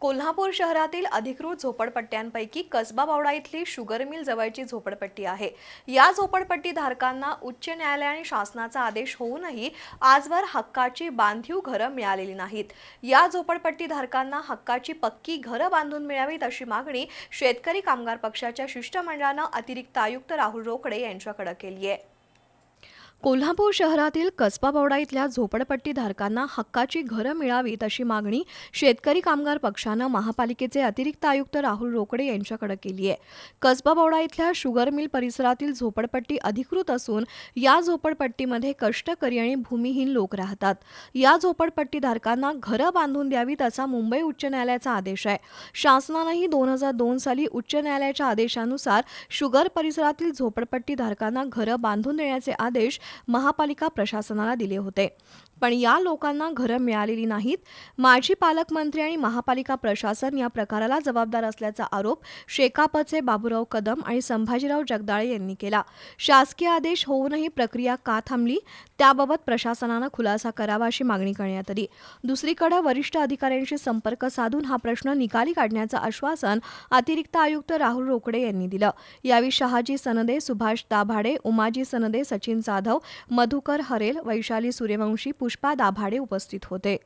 कोल्हापूर शहरातील अधिकृत झोपडपट्ट्यांपैकी कसबा बावडा इथली शुगर मिल जवळची झोपडपट्टी आहे. या झोपडपट्टी धारकांना उच्च न्यायालय आणि शासनाचा आदेश होऊनही आजवर हक्काची बांधीव घरं मिळालेली नाहीत. या झोपडपट्टी धारकांना हक्काची पक्की घरं बांधून मिळावीत अशी मागणी शेतकरी कामगार पक्षाच्या शिष्टमंडळानं अतिरिक्त आयुक्त राहुल रोकडे यांच्याकडे केली आहे. कोल्हापूर शहरातील कसबा इथल्या झोपडपट्टी धारकांना हक्काची घरं मिळावीत अशी मागणी शेतकरी कामगार पक्षानं महापालिकेचे अतिरिक्त आयुक्त राहुल रोकडे यांच्याकडे केली आहे. कसबा इथल्या शुगर मिल परिसरातील झोपडपट्टी अधिकृत असून या झोपडपट्टीमध्ये कष्टकरी आणि भूमिहीन लोक राहतात. या झोपडपट्टी धारकांना घरं बांधून द्यावीत असा मुंबई उच्च न्यायालयाचा आदेश आहे. शासनानंही दोन हजार दोन साली उच्च न्यायालयाच्या आदेशानुसार शुगर परिसरातील झोपडपट्टी धारकांना घरं बांधून देण्याचे आदेश महापालिका प्रशासनाला दिले होते. पण या लोकांना घरं मिळालेली नाहीत. माजी पालकमंत्री आणि महापालिका प्रशासन या प्रकाराला जबाबदार असल्याचा आरोप शेकापचे बाबूराव कदम आणि संभाजीराव जगदाळे यांनी केला. शासकीय आदेश होऊनही प्रक्रिया का थांबली? त्याबाबत प्रशासनानं खुलासा करावा अशी मागणी करण्यात आली. दुसरीकडे वरिष्ठ अधिकाऱ्यांशी संपर्क साधून हा प्रश्न निकाली काढण्याचं आश्वासन अतिरिक्त आयुक्त राहुल रोकडे यांनी दिलं. यावेळी शहाजी सनदे सुभाष दाभाडे उमाजी सनदे सचिन जाधव मधुकर हरेल वैशाली सूर्यवंशी पुष्पा दाभाडे उपस्थित होते.